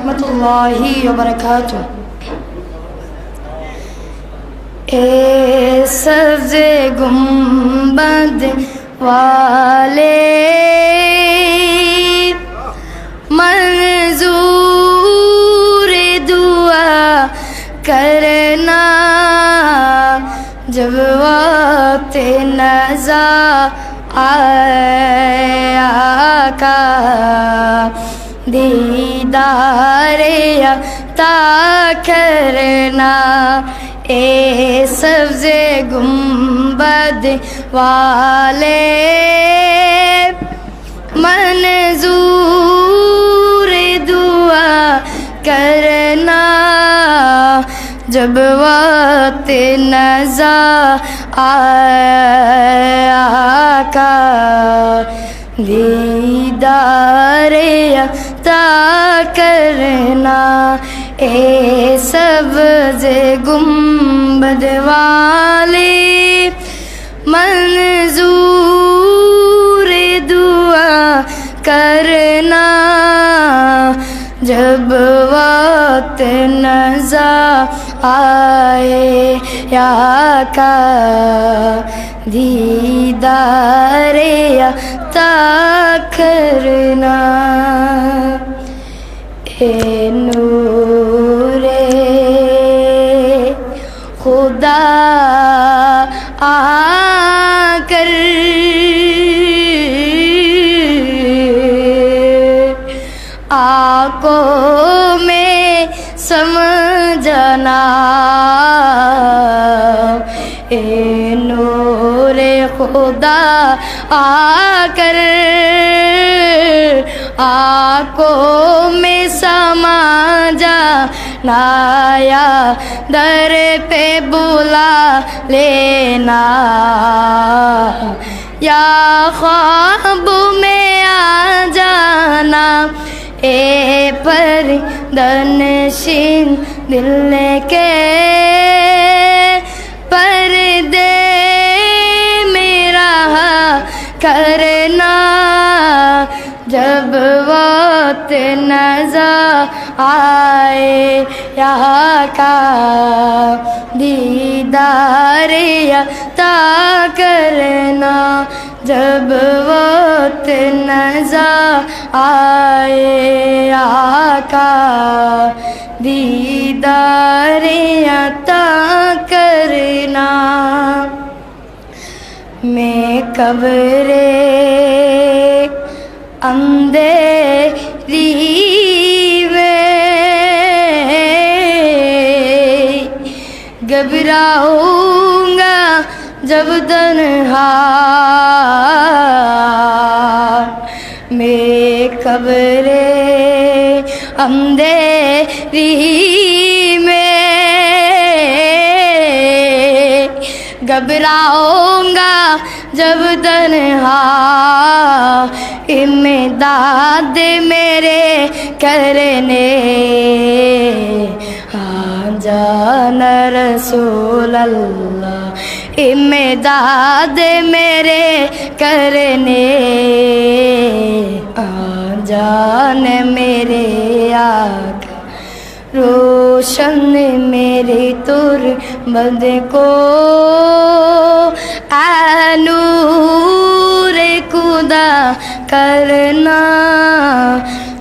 রহমতুল্লাহি বরকাত এ সজ গুম্বদ वाले मंजूर दुआ करना जब वक्त नजा आया का दी دیدار عطا کرنا، اے سبز گنبد والے، منظور دعا کرنا۔ جب وقت نظر آیا کا दीदारे करना ए सब्ज गुम्बद वाले मनजूरे दुआ करना जब वक्त नजा आए या का دیدار عطا کرنا اے نور خدا آ کر آنکھوں میں سمجھنا اے خدا آ کر، آنکھوں میں سما جانا، در پہ بلا لینا۔ یا خواب میں آ جانا، اے پر دنشین دل کے آئے یا کا دیدار عطا کرنا۔ جب وقت نظر آئے آقا دیدار عطا کرنا۔ میں قبرے اندھیری گھبراؤں گا جب تنہا میں قبرے اندھیری میں گھبراؤں گا جب تنہا امداد میرے کرنے جان رسول اللہ۔ امداد میرے کرنے۔ آ جان میرے آقا۔ روشن میری تر بد کو۔ اے نور خدا، کرنا۔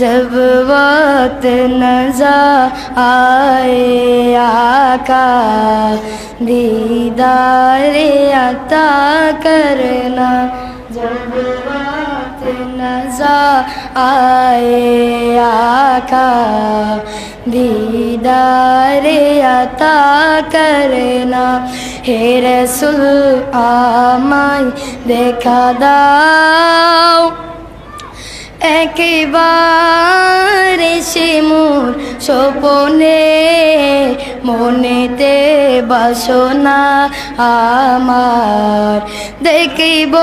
जब वक्त नजा आए आका दीदार अता करना जब वक्त नजा आए आका दीदार अता करना হে রসুল আমায় देखा दाओ একেবারে সে মোর স্বপনে, মনেতে বাসনা আমার। দেখিব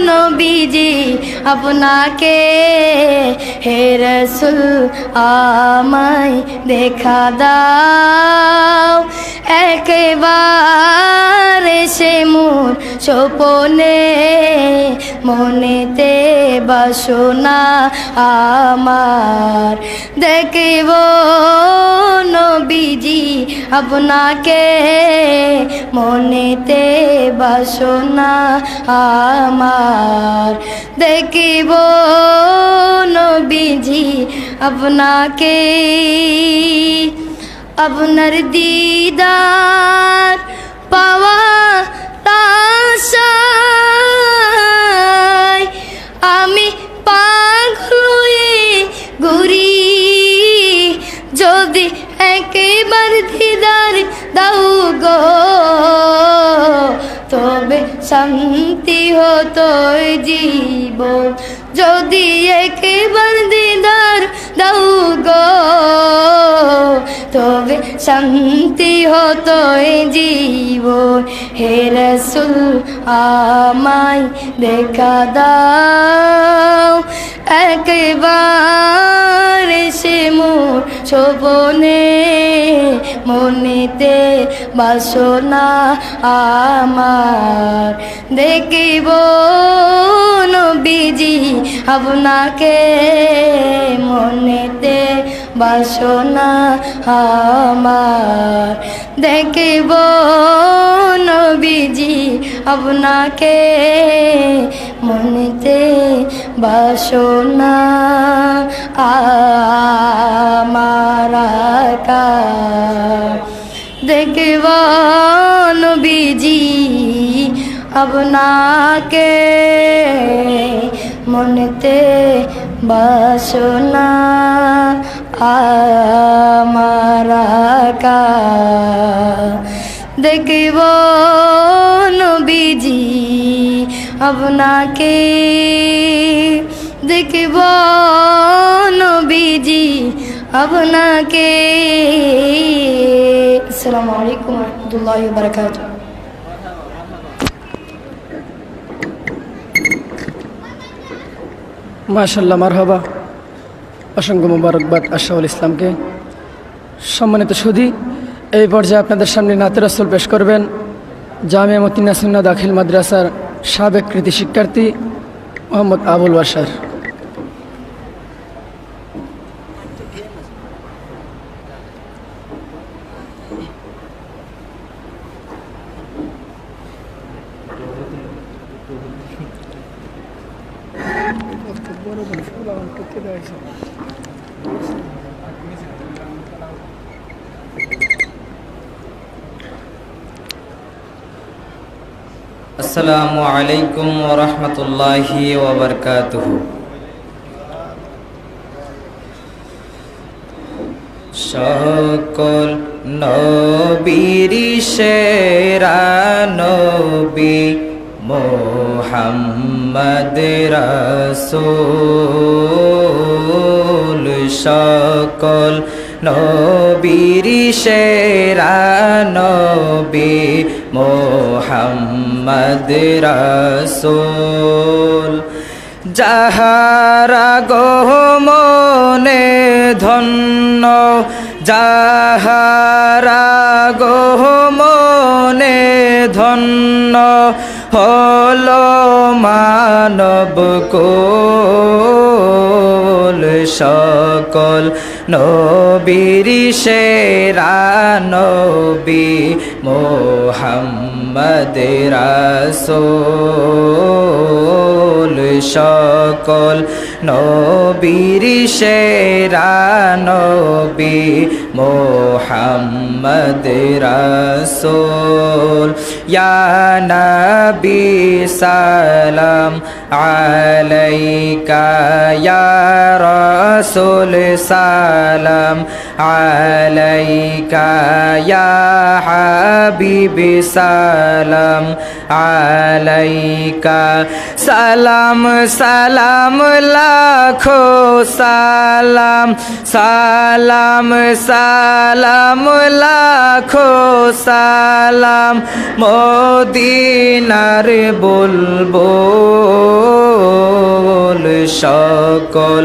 নবীজি আপনাকে, হে আমায় দেখা দাও। একেবারে সে মোর সোপনে মনেতে বাসনা আমার। দেখিব নবীজি আপনাকে মনেতে বাসনা আমার। দেখিব নবীজি আপনাকে। আপনার দিদার শান্তি হতো জীবন। যদি একেবার দিদার দাও গো, তবে শান্তি হতো জীবন। হে রসুল, আমায় দেখা দাও। একবার শোভনে মনিতে বাসনা আমার। দেখিব নবীজি আপনাকে মনেতে বাসনা আমার। দেখিব নবীজি আপনাকে মনেতে বাসনা আমার দেখিব নবীজি আপনাকে মনেতে বাসনা আমার দেখিব আপনাকে দেখিব নবীজি আপনাকে আসসালামু আলাইকুম রহমতুল্লাহ বারকাত মাশাল্লাহ মারহাবা। অসংখ্য মুবারকবাদ আশাউল ইসলামকে। সম্মানিত সুধী, এই পর্যায়ে আপনাদের সামনে নাতের আসল পেশ করবেন জামিয়া মতিনাসুন্না দাখিল মাদ্রাসার সাবেক কৃতি শিক্ষার্থী মোহাম্মদ আবুল ওয়াসার আসসালামু আলাইকুম ওরহমতুল্লাহি ওবরকাতুহ। সকল নবীর সেরা নবী মোহাম্মদ রাসূল। সকল নবীর সেরা নবী মোহাম্মদ রাসূল। যাহারা গহমনে ধন্য যাহারা গহমনে ধন্য হল মানব কোল সকল। নবীর সেরা নবী মোহাম্মদ রাসূল সকল নবীর সেরা নবী মোহাম্মদ রাসূল। ইয়া নবী সালাম আলাইকা ইয়া রাসূল সালাম আলাইকা ইয়া হাবিবি সালাম, আলাইকা সালাম সালাম, লাখো সালাম সালাম সালাম, লাখো সালাম, মদিনার বলব সকল